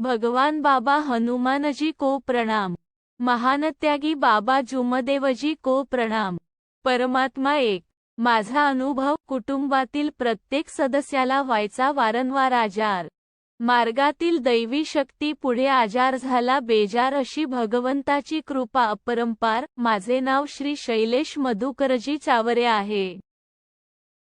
भगवान बाबा हनुमानजी को प्रणाम. महानत्यागी बाबा जुमदेवजी को प्रणाम. परमात्मा एक. माझा अनुभव कुटुंबातील प्रत्येक सदस्याला व्हायचा वारंवार आजार. मार्गातील दैवी शक्ती पुढे आजार झाला बेजार अशी भगवंताची कृपा अपरंपार. माझे नाव श्री शैलेश मधुकरजी चावरे आहे.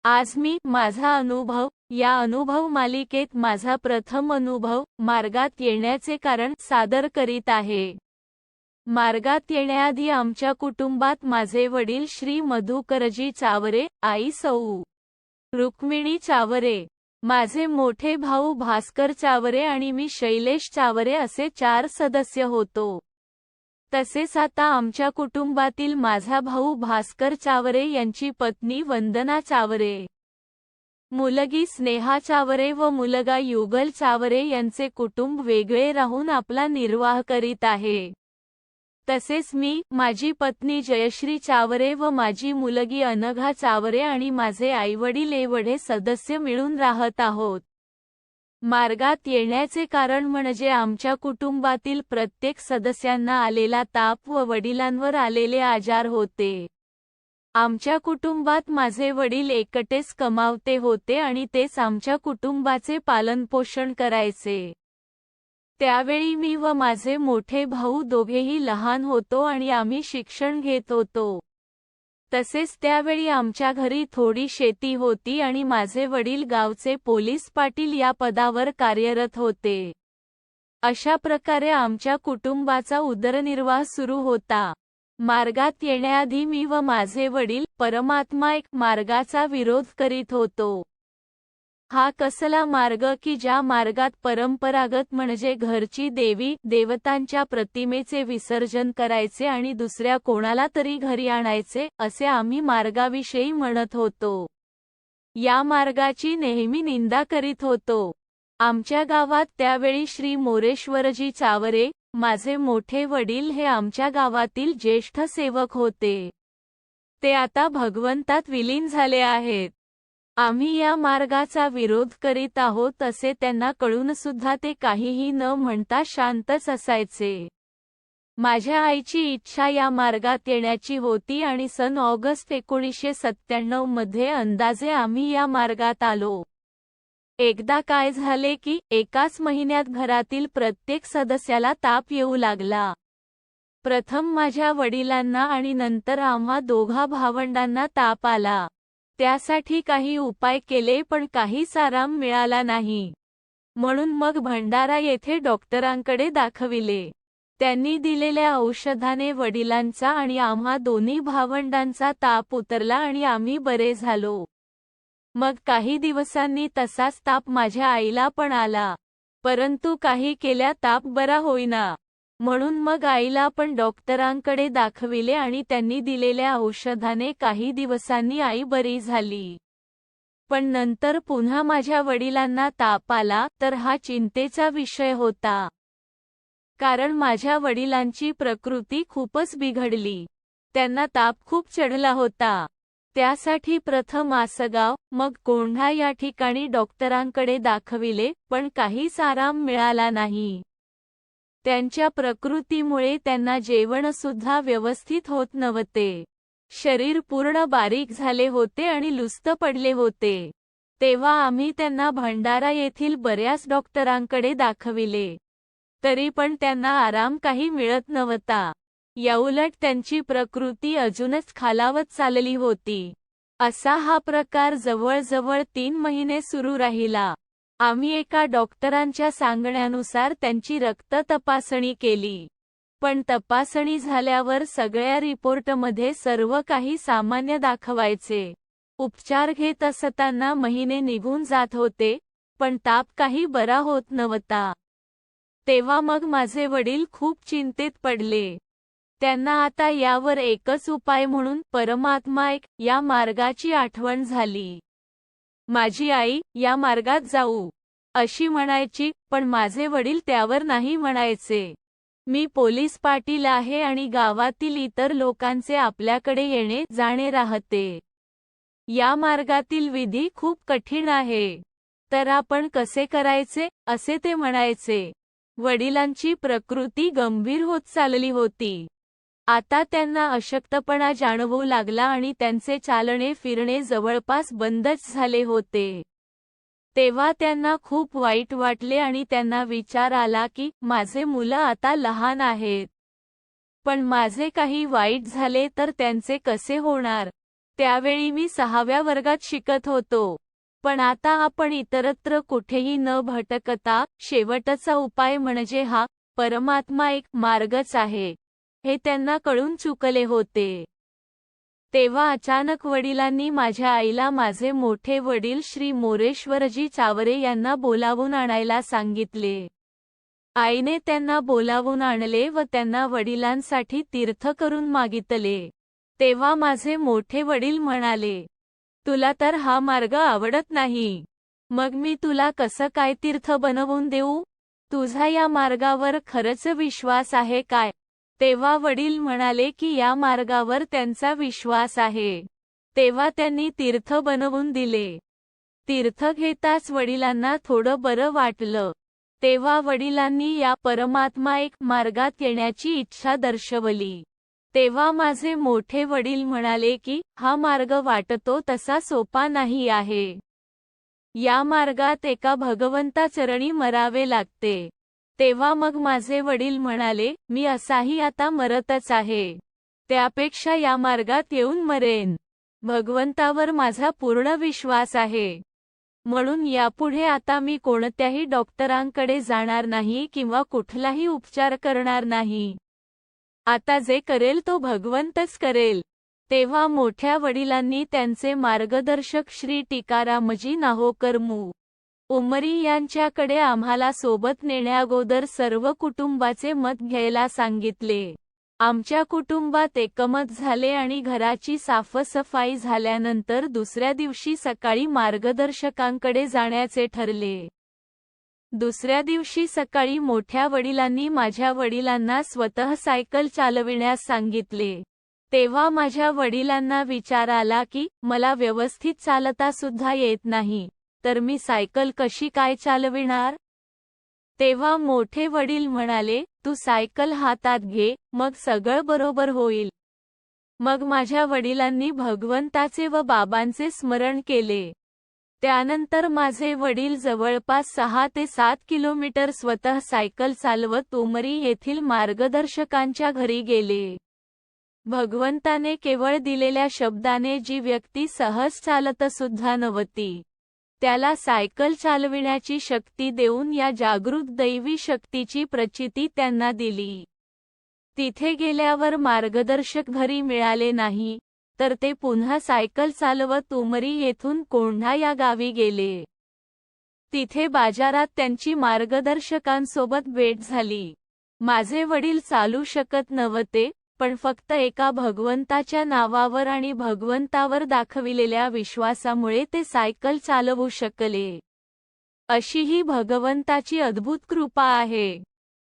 आज मी माझा अनुभव या अनुभव मालिकेत माझा प्रथम अनुभव मार्गात येण्याचे कारण सादर करीत आहे. मार्गात येण्याआधी आमच्या कुटुंबात माझे वडील श्री मधुकरजी चावरे आई सौ. रुक्मिणी चावरे माझे मोठे भाऊ भास्कर चावरे आणि मी शैलेश चावरे असे चार सदस्य होतो. तसेच आता आमच्या कुटुंबातील माझा भाऊ भास्कर चावरे यांची पत्नी वंदना चावरे मुलगी स्नेहा चावरे व मुलगा युगल चावरे यांचे कुटुंब वेगळे राहून आपला निर्वाह करीत आहे. तसेच मी माझी पत्नी जयश्री चावरे व माझी मुलगी अनघा चावरे आणि माझे आईवडील एवढे सदस्य मिळून राहत आहोत. मार्गात येण्याचे कारण म्हणजे आमच्या कुटुंबातील प्रत्येक सदस्यांना आलेला ताप व वडिलांवर आलेले आजार होते. आमच्या कुटुंबात माझे वडील एकटेच कमावते होते आणि तेच आमच्या कुटुंबाचे पालनपोषण करायचे. त्यावेळी मी व माझे मोठे भाऊ दोघेही लहान होतो आणि आम्ही शिक्षण घेत होतो. तसेच त्यावेळी आमच्या घरी थोडी शेती होती आणि माझे वडील गावचे पोलीस पाटील या पदावर कार्यरत होते. अशा प्रकारे आमच्या कुटुंबाचा उदरनिर्वाह सुरू होता. मार्गात येण्याआधी मी व माझे वडील परमात्मा एक मार्गाचा विरोध करीत होतो. हा कसला मार्ग की ज्या मार्गात परंपरागत म्हणजे घरची देवी देवतांच्या प्रतिमेचे विसर्जन करायचे आणि दुसऱ्या कोणाला तरी घरी आणायचे असे आम्ही मार्गाविषयी म्हणत होतो. या मार्गाची नेहमी निंदा करीत होतो. आमच्या गावात त्यावेळी श्री मोरेश्वरजी चावरे माझे मोठे वडील हे आमच्या गावातील ज्येष्ठ सेवक होते. ते आता भगवंतात विलीन झाले आहेत. आम्ही या मार्गाचा विरोध करीत आहोत असे त्यांना कळून सुद्धा ते काहीही न म्हणता शांतच असायचे. माझ्या आईची इच्छा या मार्गात येण्याची होती आणि सन ऑगस्ट एकोणीसशे सत्त्याण्णवमध्ये अंदाजे आम्ही या मार्गात आलो. एकदा काय झाले की एकाच महिन्यात घरातील प्रत्येक सदस्याला ताप येऊ लागला. प्रथम माझ्या वडिलांना आणि नंतर आम्हा दोघा भावंडांना ताप आला. त्यासाठी काही उपाय केले पण काहीच आराम मिळाला नाही. म्हणून मग भंडारा येथे डॉक्टरांकडे दाखविले. त्यांनी दिलेल्या औषधाने वडिलांचा आणि आम्हा दोन्ही भावंडांचा ताप उतरला आणि आम्ही बरे झालो. मग काही दिवसांनी तसाच ताप माझ्या आईला पण आला. परंतु काही केल्या ताप बरा होईना. म्हणून मग आईला पण डॉक्टरांकडे दाखविले आणि त्यांनी दिलेल्या औषधाने काही दिवसांनी आई बरी झाली. पण नंतर पुन्हा माझ्या वडिलांना ताप आला तर हा चिंतेचा विषय होता. कारण माझ्या वडिलांची प्रकृती खूपच बिघडली. त्यांना ताप खूप चढला होता. त्यासाठी प्रथम आसगाव मग कोंढा या ठिकाणी डॉक्टरांकडे दाखविले पण काहीच आराम मिळाला नाही. त्यांच्या प्रकृतीमुळे त्यांना जेवणसुद्धा व्यवस्थित होत नव्हते. शरीर पूर्ण बारीक झाले होते आणि लुस्त पडले होते. तेव्हा आम्ही त्यांना भंडारा येथील बऱ्याच डॉक्टरांकडे दाखविले. तरी पण त्यांना आराम काही मिळत नव्हता. याउलट त्यांची प्रकृती अजूनच खालावत चालली होती. असा हा प्रकार जवळजवळ तीन महिने सुरू राहिला. आम्ही एका डॉक्टरांच्या सांगण्यानुसार त्यांची रक्त तपासणी केली. पण तपासणी झाल्यावर सगळ्या रिपोर्टमध्ये सर्व काही सामान्य दाखवायचे. उपचार घेत असताना महिने निघून जात होते पण ताप काही बरा होत नव्हता. तेव्हा मग माझे वडील खूप चिंतेत पडले. त्यांना आता यावर एकच उपाय म्हणून परमात्मा एक या मार्गाची आठवण झाली. माझी आई या मार्गात जाऊ. अशी म्हणायची पण माझे वडील त्यावर नाही म्हणायचे. मी पोलीस पाटील आहे आणि गावातील इतर लोकांचे आपल्याकडे येणे जाणे राहते. या मार्गातील विधी खूप कठीण आहे. तर आपण कसे करायचे असे ते म्हणायचे. वडिलांची प्रकृती गंभीर होत चालली होती. आता त्यांना अशक्तपणा जाणवू लागला आणि त्यांचे चालणे फिरणे जवळपास बंदच झाले होते. तेव्हा त्यांना खूप वाईट वाटले आणि त्यांना विचार आला की माझे मुलं आता लहान आहेत. पण माझे काही वाईट झाले तर त्यांचे कसे होणार? त्यावेळी मी सहाव्या वर्गात शिकत होतो. पण आता आपण इतरत्र कुठेही न भटकता शेवटचा उपाय म्हणजे हा परमात्मा एक मार्गच आहे. हे त्यांना कळून चुकले होते. तेव्हा अचानक वडिलांनी माझ्या आईला माझे मोठे वडील श्री मोरेश्वरजी चावरे यांना बोलावून आणायला सांगितले. आईने त्यांना बोलावून आणले व त्यांना वडिलांसाठी तीर्थ करून मागितले. तेव्हा माझे मोठे वडील म्हणाले तुला तर हा मार्ग आवडत नाही. मग मी तुला कसं काय तीर्थ बनवून देऊ? तुझा या मार्गावर खरंच विश्वास आहे काय? तेव्हा वडील म्हणाले की या मार्गावर त्यांचा विश्वास आहे. तेव्हा त्यांनी तीर्थ बनवून दिले. तीर्थ घेताच वडिलांना थोडं बरं वाटलं. तेव्हा वडिलांनी या परमात्मा एक मार्गात येण्याची इच्छा दर्शवली. तेव्हा माझे मोठे वडील म्हणाले की हा मार्ग वाटतो तसा सोपा नाही आहे. या मार्गात एका भगवंताचरणी मरावे लागते. तेव्हा मग माझे वडील म्हणाले मी असाही आता मरतच आहे. त्यापेक्षा या मार्गात येऊन मरेन. भगवंतावर माझा पूर्ण विश्वास आहे. म्हणून यापुढे आता मी कोणत्याही डॉक्टरांकडे जाणार नाही किंवा कुठलाही उपचार करणार नाही. आता जे करेल तो भगवंतच करेल. तेव्हा मोठ्या वडिलांनी त्यांचे मार्गदर्शक श्री टीकारामजी नाहोकरमू उमरी यांच्याकडे आम्हाला सोबत नेण्याअगोदर सर्व कुटुंबाचे मत घ्यायला सांगितले. आमच्या कुटुंबात एकमत झाले आणि घराची साफसफाई झाल्यानंतर दुसऱ्या दिवशी सकाळी मार्गदर्शकांकडे जाण्याचे ठरले. दुसऱ्या दिवशी सकाळी मोठ्या वडिलांनी माझ्या वडिलांना स्वतः सायकल चालविण्यास सांगितले. तेव्हा माझ्या वडिलांना विचार आला की मला व्यवस्थित चालता सुद्धा येत नाही. तर मी सायकल कशी काय चालविणार? तेव्हा मोठे वडील म्हणाले तू सायकल हातात घे मग सगळं बरोबर होईल. मग माझ्या वडिलांनी भगवंताचे व बाबांचे स्मरण केले. त्यानंतर माझे वडील जवळपास सहा ते सात किलोमीटर स्वतः सायकल चालवत उमरी येथील मार्गदर्शकांच्या घरी गेले. भगवंताने केवळ दिलेल्या शब्दाने जी व्यक्ती सहज चालत सुद्धा नव्हती. त्याला सायकल चालविण्याची शक्ती देऊन या जागृत दैवी शक्तीची प्रचिती त्यांना दिली. तिथे गेल्यावर मार्गदर्शक घरी मिळाले नाही तर ते पुन्हा सायकल चालवत उमरी येथून कोंढा या गावी गेले. तिथे बाजारात त्यांची मार्गदर्शकांसोबत भेट झाली. माझे वडील चालू शकत नव्हते पण फक्त एका भगवंताच्या नावावर आणि भगवंतावर दाखविलेल्या विश्वासामुळे ते सायकल चालवू शकले. अशी ही भगवंताची अद्भुत कृपा आहे.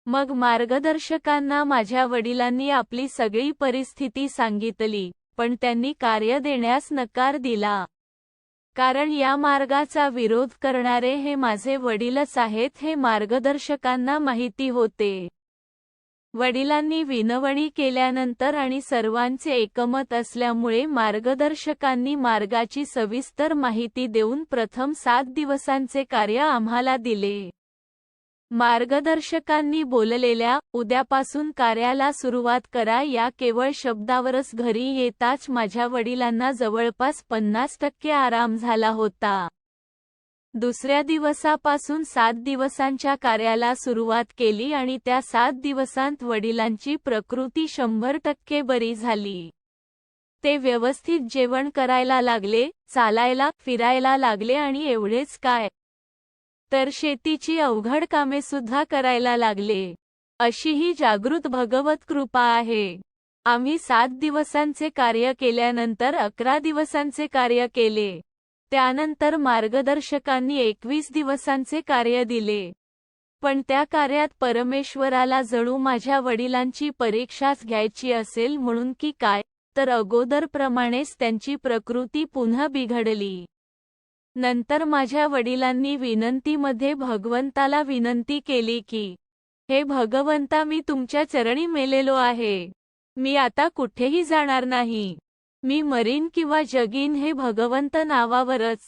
मग मार्गदर्शकांना माझ्या वडिलांनी आपली सगळी परिस्थिती सांगितली पण त्यांनी कार्य देण्यास नकार दिला. कारण या मार्गाचा विरोध करणारे हे माझे वडीलच आहेत हे मार्गदर्शकांना माहिती होते. वडिलांनी विनवणी केल्यानंतर आणि सर्वांचे एकमत असल्यामुळे मार्गदर्शकांनी मार्गाची सविस्तर माहिती देऊन प्रथम सात दिवसांचे कार्य आम्हाला दिले. मार्गदर्शकांनी बोललेल्या उद्यापासून कार्याला सुरुवात करा या केवळ शब्दावरच घरी येताच माझ्या वडिलांना जवळपास पन्नास टक्के आराम झाला होता. दुसऱ्या दिवसापासून सात दिवसांच्या कार्याला सुरुवात केली आणि त्या सात दिवसांत वडिलांची प्रकृती शंभर टक्के बरी झाली. ते व्यवस्थित जेवण करायला लागले चालायला फिरायला लागले आणि एवढेच काय? तर शेतीची अवघड कामे सुद्धा करायला लागले. अशी ही जागृत भगवत कृपा आहे. आम्ही सात दिवसांचे कार्य केल्यानंतर अकरा दिवसांचे कार्य केले. त्यानंतर मार्गदर्शकांनी एकवीस दिवसांचे कार्य दिले. पण त्या कार्यात परमेश्वराला जणू माझ्या वडिलांची परीक्षाच घ्यायची असेल म्हणून की काय तर अगोदरप्रमाणेच त्यांची प्रकृती पुन्हा बिघडली. नंतर माझ्या वडिलांनी विनंतीमध्ये भगवंताला विनंती केली की हे भगवंता मी तुमच्या चरणी मेलेलो आहे. मी आता कुठेही जाणार नाही. मी मरीन किंवा जगीन हे भगवंत नावावरच.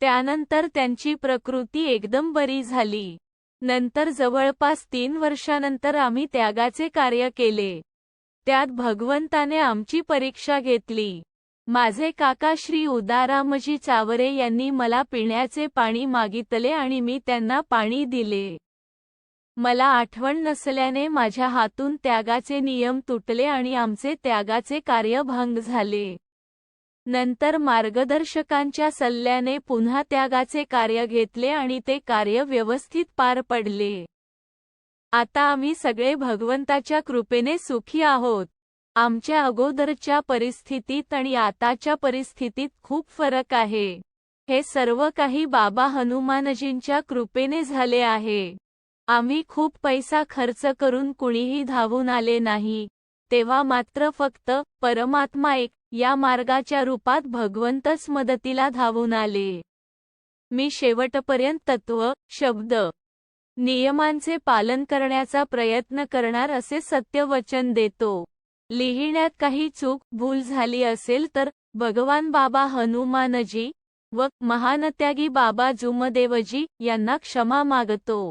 त्यानंतर त्यांची प्रकृती एकदम बरी झाली. नंतर जवळपास तीन वर्षानंतर आम्ही त्यागाचे कार्य केले. त्यात भगवंताने आमची परीक्षा घेतली. माझे काका श्री उदारामजी चावरे यांनी मला पिण्याचे पाणी मागितले आणि मी त्यांना पाणी दिले. मला आठवण नसल्याने माझ्या हातून त्यागाचे नियम तुटले आणि आमचे त्यागाचे कार्य भंग झाले. नंतर मार्गदर्शकांच्या सल्ल्याने पुन्हा त्यागाचे कार्य घेतले आणि ते कार्य व्यवस्थित पार पडले. आता आम्ही सगळे भगवंताच्या कृपेने सुखी आहोत. आमच्या अगोदरच्या परिस्थितीत आणि आताच्या परिस्थितीत खूप फरक आहे. हे सर्व काही बाबा हनुमानजींच्या कृपेने झाले आहे. आम्ही खूप पैसा खर्च करून कुणीही धावून आले नाही. तेव्हा मात्र फक्त परमात्मा एक या मार्गाच्या रूपात भगवंतच मदतीला धावून आले. मी शेवटपर्यंत तत्व शब्द नियमांचे पालन करण्याचा प्रयत्न करणार असे सत्य वचन देतो. लिहिण्यात काही चूक भूल झाली असेल तर भगवान बाबा हनुमानजी व महानत्यागी बाबा जुमदेवजी यांना क्षमा मागतो.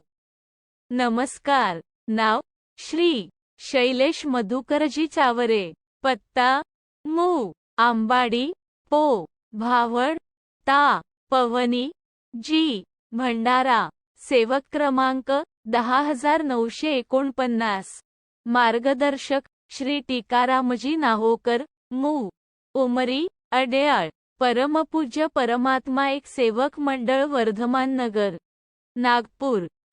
नमस्कार. नाव श्री शैलेश मधुकरजी चावरे. पत्ता मू. आंबाडी पो. भावड ता. पवनी जी. भंडारा. सेवक क्रमांक दहा हजार नऊशे एकोणपन्नास. मार्गदर्शक श्री टीकारामजी नाहोकर मू. उमरी अडेआळ. परमपूज्य परमात्मा एक सेवक मंडळ वर्धमान नगर. नागपूर.